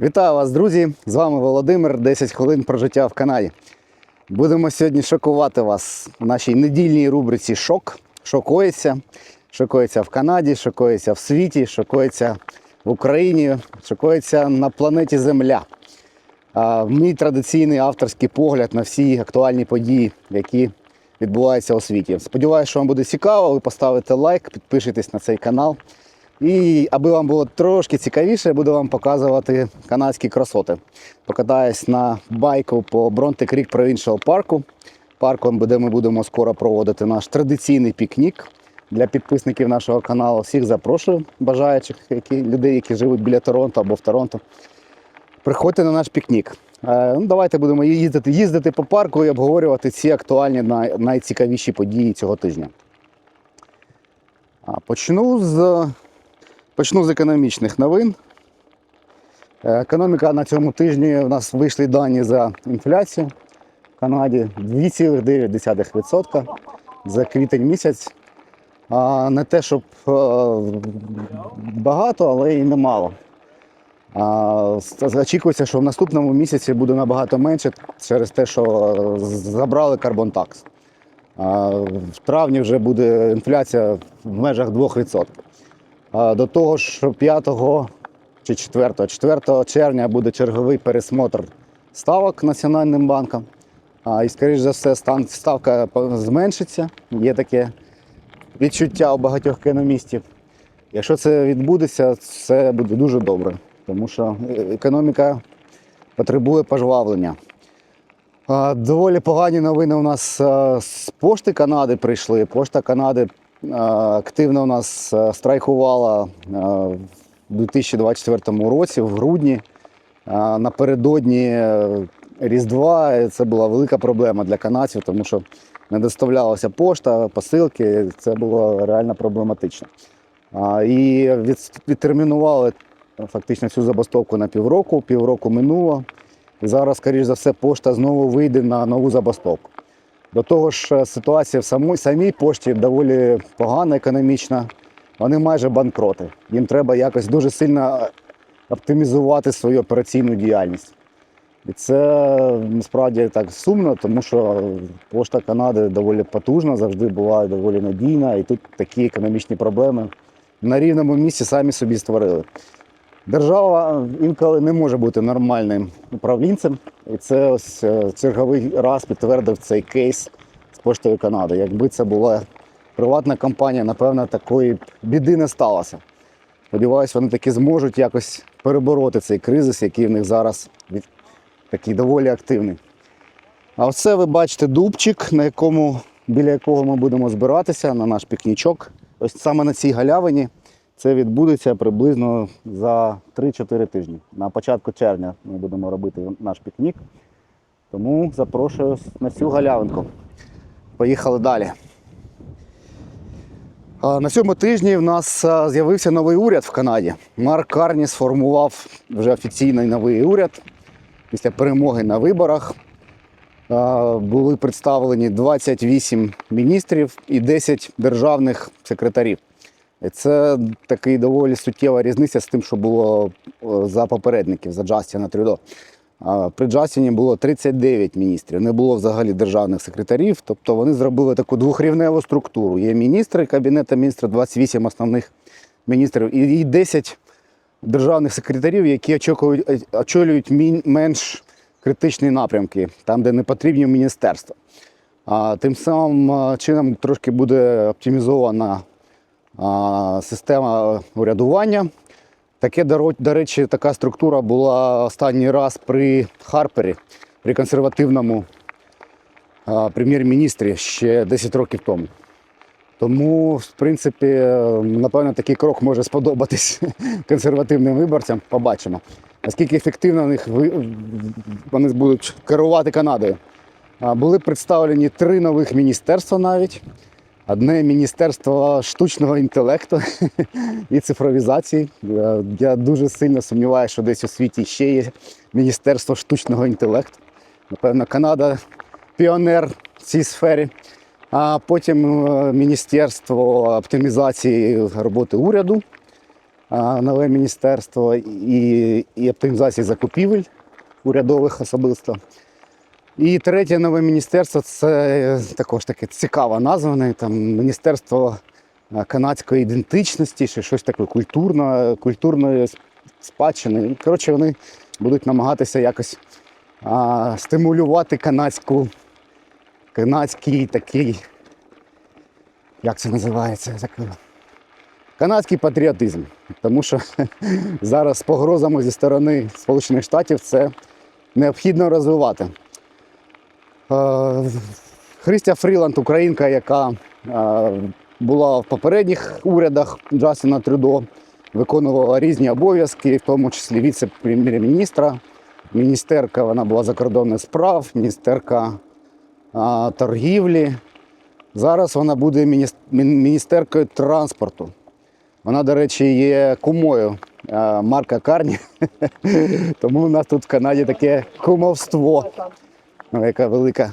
Вітаю вас, друзі! З вами Володимир. 10 хвилин про життя в Канаді. Будемо сьогодні шокувати вас в нашій недільній рубриці Шок. Шокується. Шокується в Канаді, шокується в світі, шокується в Україні, шокується на планеті Земля. Мій традиційний авторський погляд на всі актуальні події, які відбуваються у світі. Сподіваюся, що вам буде цікаво. Ви поставите лайк, підпишитесь на цей канал. І аби вам було трошки цікавіше, буду вам показувати канадські красоти. Покатаюсь на байку по Бронте Крік Provincial парку. Парком, де ми будемо скоро проводити наш традиційний пікнік для підписників нашого каналу. Всіх запрошую, бажаючих які, людей, які живуть біля Торонто або в Торонто. Приходьте на наш пікнік. Е, Ну, давайте будемо їздити, їздити по парку і обговорювати ці актуальні най- найцікавіші події цього тижня. Почну з Почну з економічних новин. Е, Економіка на цьому тижні у нас вийшли дані за інфляцію в Канаді 2,9% за квітень місяць. Не те, щоб е, багато, але і немало. Очікується, що в наступному місяці буде набагато менше через те, що е, забрали карбон-такс. В травні вже буде інфляція в межах 2%. До того ж, 5 чи 4, 4 червня буде черговий пересмотр ставок Національним банком. І, скоріш за все, ставка зменшиться. Є таке відчуття у багатьох економістів. Якщо це відбудеться, це буде дуже добре, тому що економіка потребує пожвавлення. Доволі погані новини у нас з пошти Канади прийшли. Пошта Канади активно у нас а, страйкувала в 2024 році, в грудні. Напередодні е, Різдва це була велика проблема для канадців, тому що не доставлялася пошта, посилки. Це було реально проблематично. І відтермінували фактично цю забастовку на півроку. Півроку минуло. І зараз, скоріш за все, пошта знову вийде на нову забастовку. До того ж, е, ситуація в самій, самій пошті доволі погана економічна. Вони майже банкроти. Їм треба якось дуже сильно оптимізувати свою операційну діяльність. І це насправді так сумно, тому що пошта Канади доволі потужна, завжди була доволі надійна, і тут такі економічні проблеми на рівному місці самі собі створили. Держава інколи не може бути нормальним управлінцем, і це ось е, черговий раз підтвердив цей кейс з поштою Канади. Якби це була приватна компанія, напевно, такої біди не сталося. Сподіваюсь, вони таки зможуть якось перебороти цей кризис, який в них зараз такий доволі активний. А оце ви бачите дубчик, на якому, біля якого ми будемо збиратися на наш пікнічок. Ось саме на цій галявині це відбудеться приблизно за 3-4 тижні. На початку червня ми будемо робити наш пікнік. Тому запрошую на цю галявинку. Поїхали далі. На цьому тижні в нас з'явився новий уряд в Канаді. Марк Карні сформував вже офіційний новий уряд після перемоги на виборах. Були представлені 28 міністрів і 10 державних секретарів. І Це такий доволі суттєва різниця з тим, що було е, за попередників, за Джастіна Трюдо. При Джастіні було 39 міністрів, не було взагалі державних секретарів. Тобто вони зробили таку двохрівневу структуру. Є міністри Кабінету міністрів, 28 основних міністрів і і 10 державних секретарів, які очікують, е, очолюють менш критичні напрямки, там, де не потрібні міністерства. А тим самим чином трошки буде оптимізована система урядування. Таке, до речі, така структура була останній раз при Харпері, при консервативному прем'єр-міністрі ще 10 років тому. Тому, в принципі, напевно, такий крок може сподобатись консервативним виборцям. Побачимо. Наскільки ефективно вони будуть керувати Канадою. Були представлені три нових міністерства навіть. Одне міністерство штучного інтелекту і цифровізації. Я- Я дуже сильно сумніваюся, що десь у світі ще є міністерство штучного інтелекту. Напевно, Канада піонер в цій сфері. А потім е, Міністерство оптимізації роботи уряду. нове міністерство і, і оптимізації закупівель урядових особисто. І третє нове міністерство це також таке цікаво назване. Там Міністерство канадської ідентичності, чи щось таке культурно, культурної спадщини. Коротше, вони будуть намагатися якось а, стимулювати канадську, канадський такий, як це називається? Канадський патріотизм. Тому що зараз з погрозами зі сторони Сполучених Штатів це необхідно розвивати. Е, Христя Фріланд, українка, яка е, була в попередніх урядах Джастіна Трюдо, виконувала різні обов'язки, в тому числі віце-прем'єр-міністра, міністерка, вона була закордонних справ, міністерка торгівлі. Зараз вона буде міністеркою транспорту. Вона, до речі, є кумою Марка Карні. Тому у нас тут в Канаді таке кумовство. Ну, Яка велика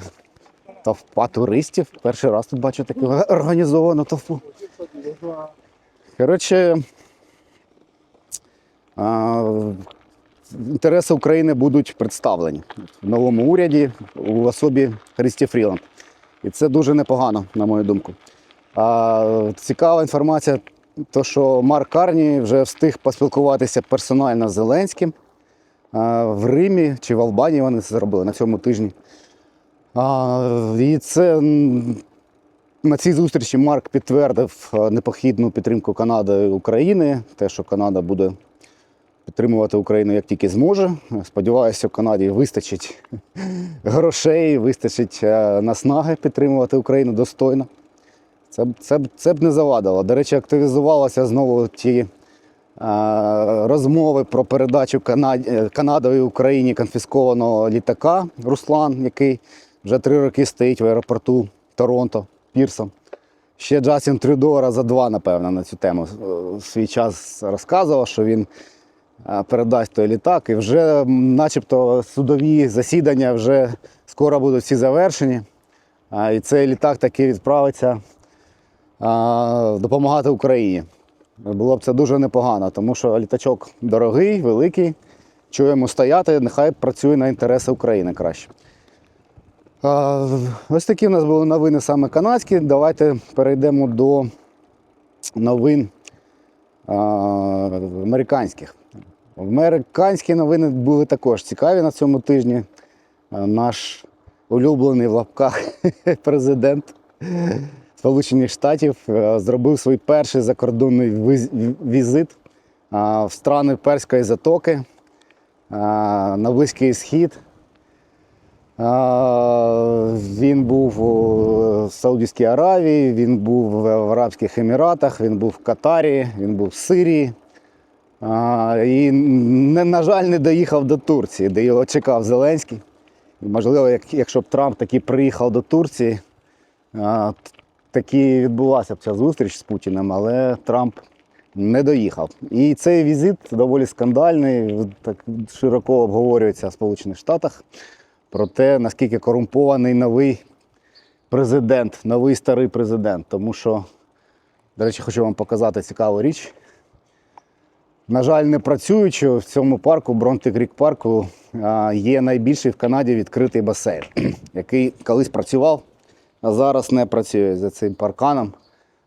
товпа туристів. Перший раз тут бачу таку організовану товпу. Коротше, інтереси України будуть представлені в новому уряді у особі Христі Фріланд. І це дуже непогано, на мою думку. А, цікава інформація, то що Марк Карні вже встиг поспілкуватися персонально з Зеленським в Римі чи в Албанії вони це зробили на цьому тижні. І це на цій зустрічі Марк підтвердив е, непохідну підтримку Канади і України, те, що Канада буде підтримувати Україну як тільки зможе. Сподіваюся, в Канаді вистачить грошей, вистачить е, наснаги підтримувати Україну достойно. Це, це, це б не завадило. До речі, активізувалися знову ті розмови про передачу Канаді, е, Канадою Україні конфіскованого літака Руслан, який вже три роки стоїть в аеропорту Торонто Пірсон. Ще Джастін Трюдо раза два, напевно, на цю тему е, свій час розказував, що він е, передасть той літак. І вже начебто судові засідання вже скоро будуть всі завершені. І цей літак таки відправиться допомагати Україні. Було б це дуже непогано, тому що літачок дорогий, великий. Йому стояти, нехай працює на інтереси України краще. Ось такі в нас були новини саме канадські. Давайте перейдемо до новин американських. Американські новини були також цікаві на цьому тижні. Наш улюблений в лапках президент Сполучених Штатів е, зробив свій перший закордонний візит в страни Перської затоки на Близький Схід. Він був у Саудівській Аравії, він був в Арабських Еміратах, він був в Катарі, він був в Сирії. І, на жаль, не доїхав до Турції, де його чекав Зеленський. Можливо, якщо б Трамп таки приїхав до Турції, таки відбулася б ця зустріч з Путіним, але Трамп не доїхав. І цей візит доволі скандальний, так широко обговорюється в Сполучених Штатах про те, наскільки корумпований новий президент, новий старий президент. Тому що, до речі, хочу вам показати цікаву річ. На жаль, не працюючи в цьому парку, Бронти Крік парку, є найбільший в Канаді відкритий басейн, який колись працював, а зараз не працює за цим парканом.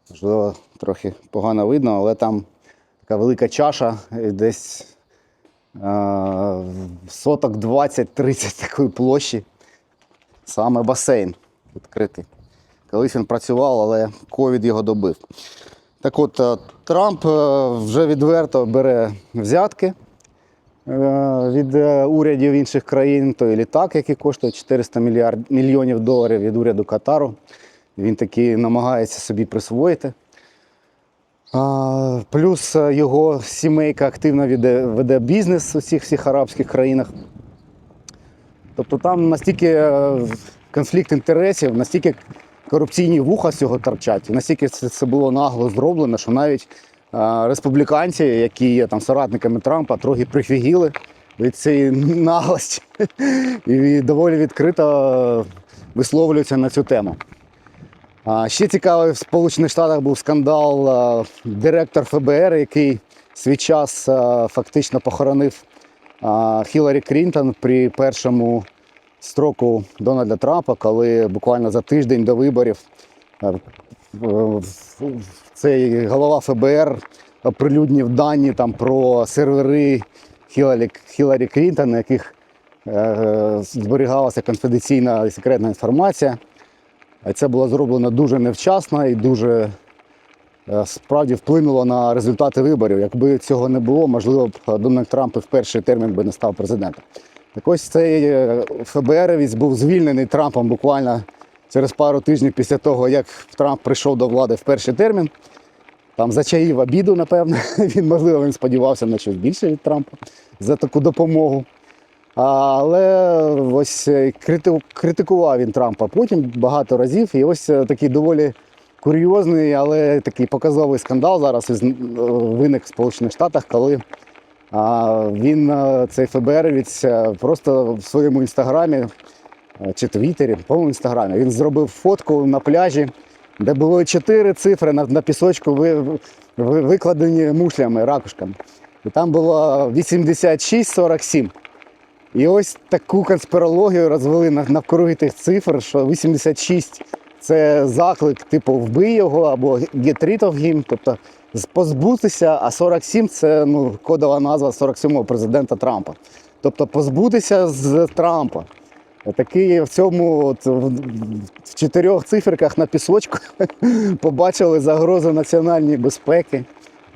Можливо, трохи погано видно, але там така велика чаша, десь а, соток 20-30 такої площі. Саме басейн відкритий. Колись він працював, але ковід його добив. Так от, е, Трамп е, вже відверто бере взятки від е, урядів інших країн, той літак, який коштує 400 мільярд, мільйонів доларів від уряду Катару. Він таки намагається собі присвоїти. Плюс е, його сімейка активно веде, веде бізнес у всіх всіх арабських країнах. Тобто там настільки е, конфлікт інтересів, настільки корупційні вуха з цього торчать, настільки це, було нагло зроблено, що навіть е, республіканці, які є там соратниками Трампа, трохи прифігіли від цієї наглості і доволі відкрито висловлюються на цю тему. Ще цікавий в Сполучених Штатах був скандал. Директор ФБР, який свій час фактично похоронив Хіларі Клінтон при першому строку Дональда Трампа, коли буквально за тиждень до виборів цей голова ФБР оприлюднив дані там про сервери Хіларі, Хіларі Клінтон, на яких е, зберігалася конфіденційна і секретна інформація. Це було зроблено дуже невчасно і дуже е, справді вплинуло на результати виборів. Якби цього не було, можливо б Дональд Трамп і в перший термін би не став президентом. Так ось цей е, ФБРівець був звільнений Трампом буквально через пару тижнів після того, як Трамп прийшов до влади в перший термін. Там зачаїв обіду, напевно. Він, можливо, він сподівався на щось більше від Трампа за таку допомогу. Але ось е, критикував він Трампа потім багато разів. І ось е, такий доволі курйозний, але такий показовий скандал зараз е, виник в Сполучених Штатах, коли він, цей ФБРівець, е, просто в своєму інстаграмі чи Твіттері, по-моєму, інстаграмі, він зробив фотку на пляжі, де було чотири цифри на, на пісочку ви, ви- викладені мушлями, ракушками. І там було 86-47. І ось таку конспірологію розвели навкруги тих цифр, що 86 це заклик, типу, вбий його або get rid of him, тобто позбутися, а 47 це ну, кодова назва 47-го президента Трампа. Тобто позбутися з Трампа. Такий в цьому от, в, чотирьох циферках на пісочку побачили загрозу національної безпеки,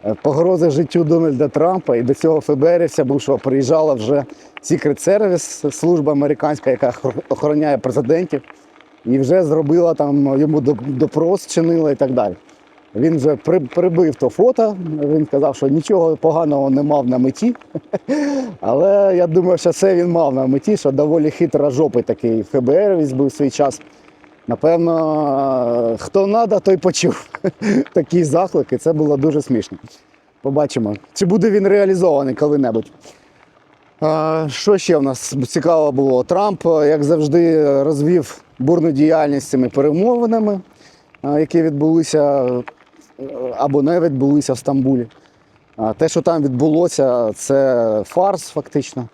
е, погрози життю Дональда Трампа. І до цього ФБРівця бувшого приїжджала вже Secret Service, служба американська, яка охороняє президентів, і вже зробила там йому допрос, чинила і так далі. Він вже при, прибив то фото. Він сказав, що нічого поганого не мав на меті. Але я думаю, що це він мав на меті, що доволі хитрожопий такий ФБР був свій час. Напевно, хто надо, той почув такі заклики. Це було дуже смішно. Побачимо, чи буде він реалізований коли-небудь. Що ще в нас цікаво було? Трамп, як завжди, розвів бурну діяльність цими перемовинами, які відбулися або не відбулися в Стамбулі. Те, що там відбулося, це фарс фактично.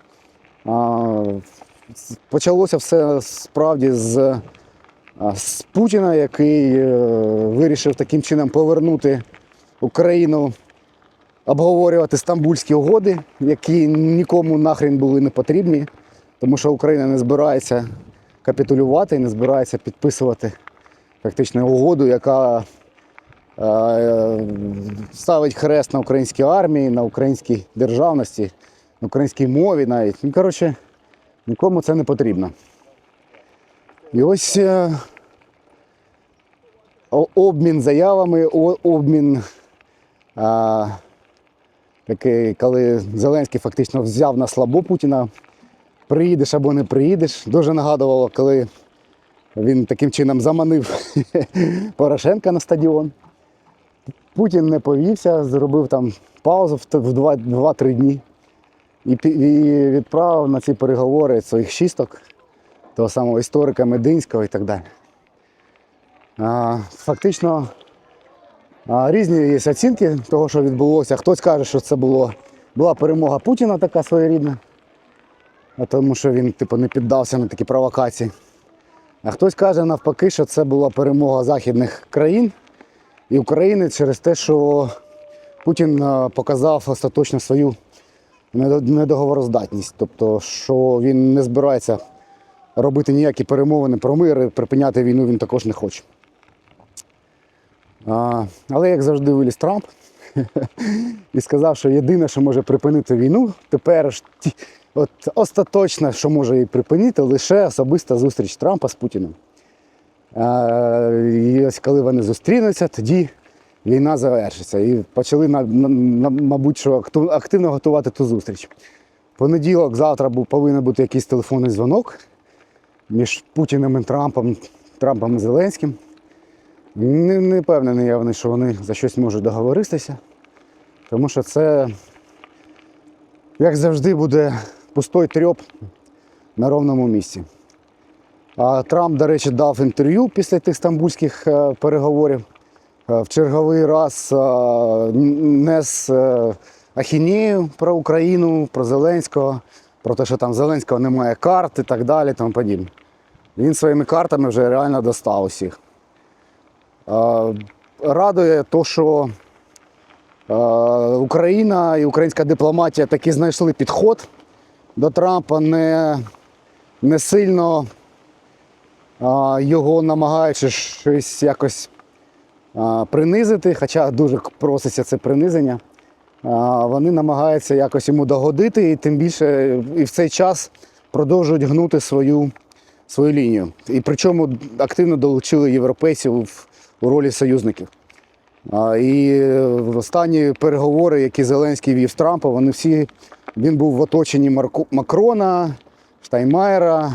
Почалося все справді з, з Путіна, який е, вирішив таким чином повернути Україну обговорювати стамбульські угоди, які нікому нахрен були не потрібні, тому що Україна не збирається капітулювати не збирається підписувати фактично угоду, яка ставить хрест на українській армії, на українській державності, на українській мові навіть. Ну, коротше, нікому це не потрібно. І ось е, обмін заявами, обмін. А, такий, коли Зеленський фактично взяв на слабо Путіна, приїдеш або не приїдеш. Дуже нагадувало, коли він таким чином заманив Порошенка на стадіон. Путін не повівся, зробив там паузу в т- в два- 2-3 дні і, відправив на ці переговори своїх шісток, того самого історика Мединського і так далі. Фактично, Різні є оцінки того, що відбулося. Хтось каже, що це було, була перемога Путіна така своєрідна, тому що він типу, не піддався на такі провокації. А хтось каже навпаки, що це була перемога західних країн і України через те, що Путін показав остаточно свою недоговороздатність. Тобто, що він не збирається робити ніякі перемовини про мир, припиняти війну він також не хоче. А, але як завжди виліз Трамп і сказав, що єдине, що може припинити війну, тепер ж от остаточно, що може її припинити, лише особиста зустріч Трампа з Путіним. І ось коли вони зустрінуться, тоді війна завершиться. І почали, мабуть, що активно готувати ту зустріч. Понеділок, завтра повинен бути якийсь телефонний дзвонок між Путіним і Трампом, Трампом і Зеленським. Не, не впевнений я, що вони за щось можуть договоритися, тому що це, як завжди, буде пустой трьоп на ровному місці. Трамп, до речі, дав інтерв'ю після тих стамбульських е, переговорів. Е, В черговий раз е, нес ахінею про Україну, про Зеленського, про те, що там Зеленського немає карт і так далі, тому подібне. Він своїми картами вже реально достав усіх. Радує то, що Україна і українська дипломатія таки знайшли підход до Трампа, не, не сильно його намагаючись щось якось принизити, хоча дуже проситься це принизення. Вони намагаються якось йому догодити, і тим більше і в цей час продовжують гнути свою, свою лінію. І причому активно долучили європейців у ролі союзників. І останні переговори, які Зеленський вів з Трампом, вони всі він був в оточенні Марко- Макрона, Штайнмаєра, а,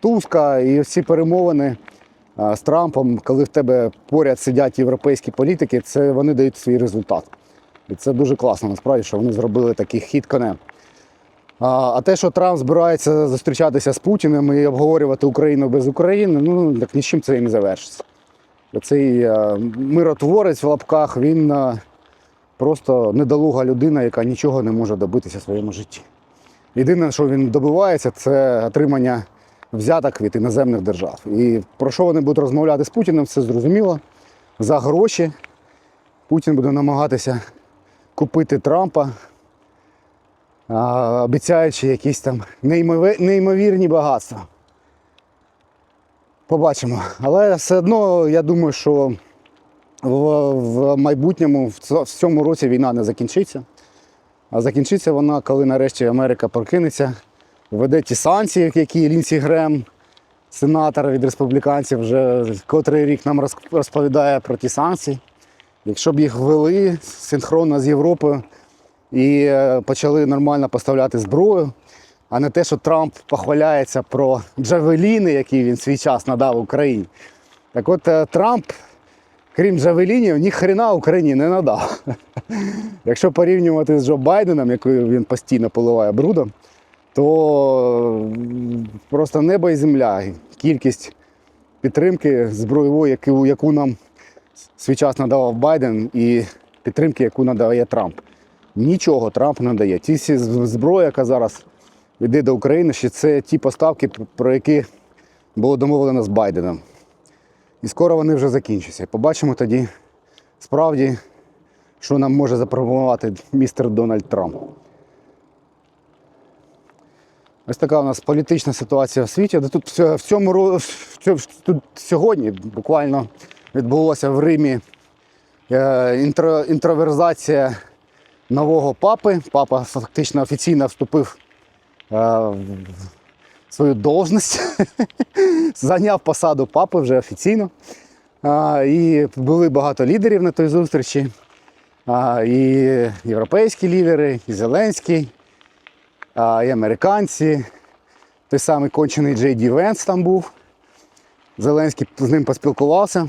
Туска і всі перемовини з Трампом, коли в тебе поряд сидять європейські політики, це вони дають свій результат. І це дуже класно, насправді, що вони зробили такий хід конем. А, те, що Трамп збирається зустрічатися з Путіним і обговорювати Україну без України, ну так нічим це і не завершиться. Цей е, миротворець в лапках, він е, просто недолуга людина, яка нічого не може добитися в своєму житті. Єдине, що він добивається, це отримання взяток від іноземних держав. І про що вони будуть розмовляти з Путіним, це зрозуміло. За гроші Путін буде намагатися купити Трампа, обіцяючи якісь там неймовірні багатства. Побачимо. Але все одно я думаю, що в майбутньому, в цьому році війна не закінчиться. А закінчиться вона, коли нарешті Америка прокинеться, введе ті санкції, які Лінсі Грем, сенатор від республіканців, вже котрий рік нам розповідає про ті санкції. Якщо б їх ввели синхронно з Європою і е, почали нормально поставляти зброю, а не те, що Трамп похваляється про джавеліни, які він свій час надав Україні. Так от е, Трамп, крім джавелінів, ні хрена Україні не надав. Якщо порівнювати з Джо Байденом, якою він постійно поливає брудом, то просто небо і земля. Кількість підтримки збройової, яку, яку нам свій час надавав Байден, і підтримки, яку надає Трамп. Нічого Трамп не дає. Ті всі зброя, яка зараз йде до України, ще це ті поставки, про які було домовлено з Байденом. І скоро вони вже закінчаться. Побачимо тоді справді, що нам може запропонувати містер Дональд Трамп. Ось така у нас політична ситуація в світі. Тут в цьому- тут сьогодні буквально відбулося в Римі е, інтро- інтроверзація нового папи. Папа фактично офіційно вступив е, в свою должність, зайняв посаду папи вже офіційно. І були багато лідерів на той зустрічі. І європейські лідери, і Зеленський, і американці. Той самий кончений Джей Ді Венс там був. Зеленський з ним поспілкувався.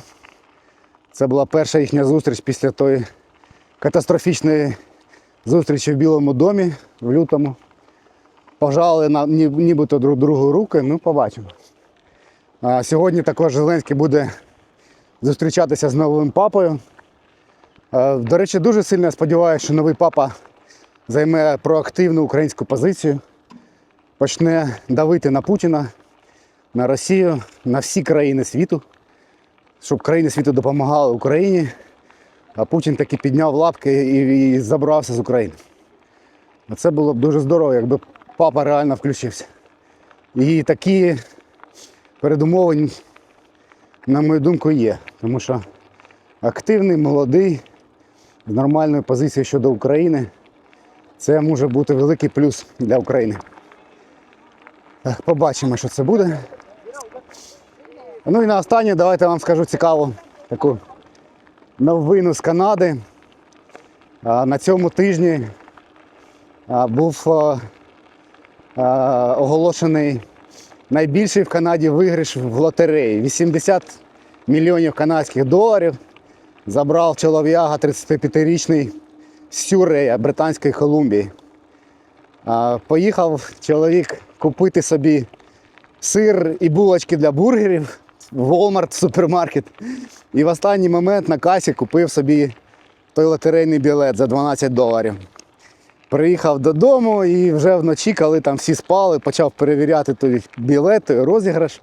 Це була перша їхня зустріч після тої катастрофічної зустрічі в Білому домі в лютому. Пожали на, нібито друг другу руки, ну побачимо. А сьогодні також Зеленський буде зустрічатися з новим папою. Е, До речі, дуже сильно сподіваюся, що новий папа займе проактивну українську позицію, почне давити на Путіна, на Росію, на всі країни світу, щоб країни світу допомагали Україні, а Путін таки підняв лапки і, і забрався з України. Це було б дуже здорово, якби папа реально включився. І такі передумови, на мою думку, є. Тому що активний, молодий, з нормальною позицією щодо України, це може бути великий плюс для України. Побачимо, що це буде. Ну і на останнє давайте вам скажу цікаву таку новину з Канади. На цьому тижні був оголошений найбільший в Канаді виграш в лотереї. 80 мільйонів канадських доларів забрав чолов'яга 35-річний з Сюрея Британської Колумбії. Поїхав чоловік купити собі сир і булочки для бургерів в Walmart супермаркет. І в останній момент на касі купив собі той лотерейний білет за 12 доларів. Приїхав додому і вже вночі, коли там всі спали, почав перевіряти той білет, той розіграш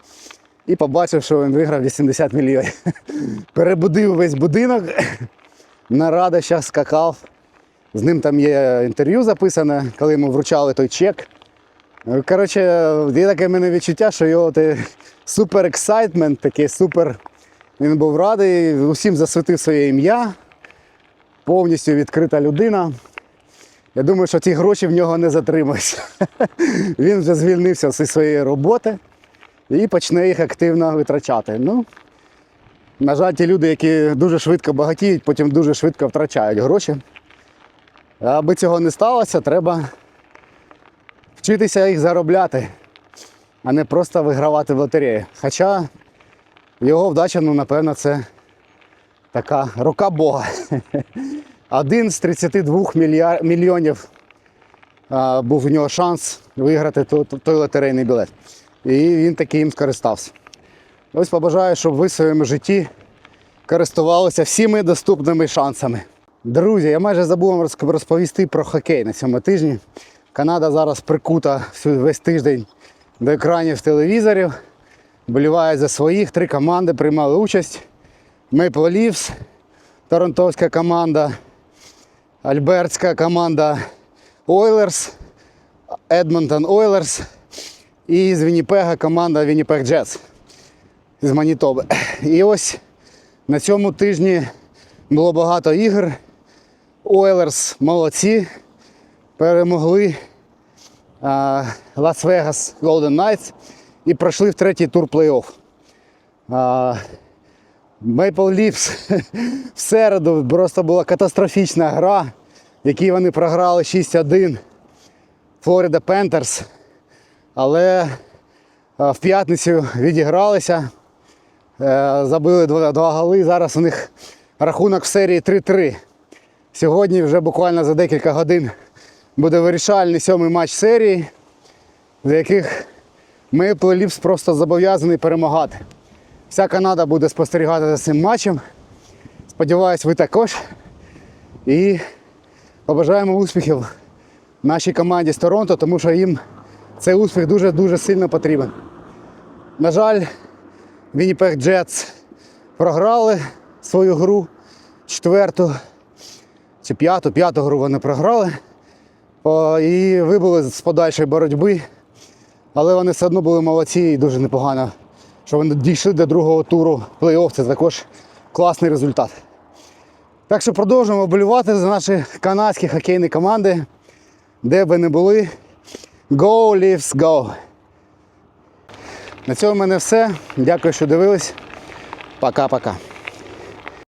і побачив, що він виграв 80 мільйонів. Перебудив весь будинок, нарада зараз скакав. З ним там є інтерв'ю записане, коли йому вручали той чек. Коротше, є таке в мене відчуття, що його супер ексайтмент, такий супер. Він був радий, усім засвітив своє ім'я, повністю відкрита людина. Я думаю, що ці гроші в нього не затримаються. Він вже звільнився зі своєї роботи і почне їх активно витрачати. Ну, на жаль, ті люди, які дуже швидко багатіють, потім дуже швидко втрачають гроші. Аби цього не сталося, треба вчитися їх заробляти, а не просто вигравати в лотереї. Хоча його вдача, ну, напевно, це така рука Бога. Один з 32 мільяр... мільйонів а, був у нього шанс виграти той, той лотерейний білет. І він таки їм скористався. Ось побажаю, щоб ви в своєму житті користувалися всіми доступними шансами. Друзі, я майже забув вам розповісти про хокей на цьому тижні. Канада зараз прикута весь тиждень до екранів телевізорів. Боліває за своїх. Три команди приймали участь. Maple Leafs, торонтовська команда, Альбертська команда Oilers, Edmonton Oilers і з Вінніпега команда Winnipeg Jets з Манітоби. І ось на цьому тижні було багато ігор. Oilers молодці, перемогли Лас-Вегас Golden Knights і пройшли в третій тур плей-офф. Maple Leafs в середу просто була катастрофічна гра, в якій вони програли 6-1 Florida Panthers. Але в п'ятницю відігралися, е, забили два, голи. Зараз у них рахунок в серії 3-3. Сьогодні вже буквально за декілька годин буде вирішальний сьомий матч серії, за яких Maple Leafs просто зобов'язаний перемагати. Вся Канада буде спостерігати за цим матчем. Сподіваюсь, ви також. І побажаємо успіхів нашій команді з Торонто, тому що їм цей успіх дуже-дуже сильно потрібен. На жаль, Winnipeg Jets програли свою гру четверту чи п'яту, п'яту гру вони програли. О, і вибули з подальшої боротьби. Але вони все одно були молодці і дуже непогано, що вони дійшли до другого туру плей-офф. Це також класний результат. Так що продовжуємо болювати за наші канадські хокейні команди, де би не були. Go, Leafs, go! На цьому в мене все. Дякую, що дивились. Пока-пока.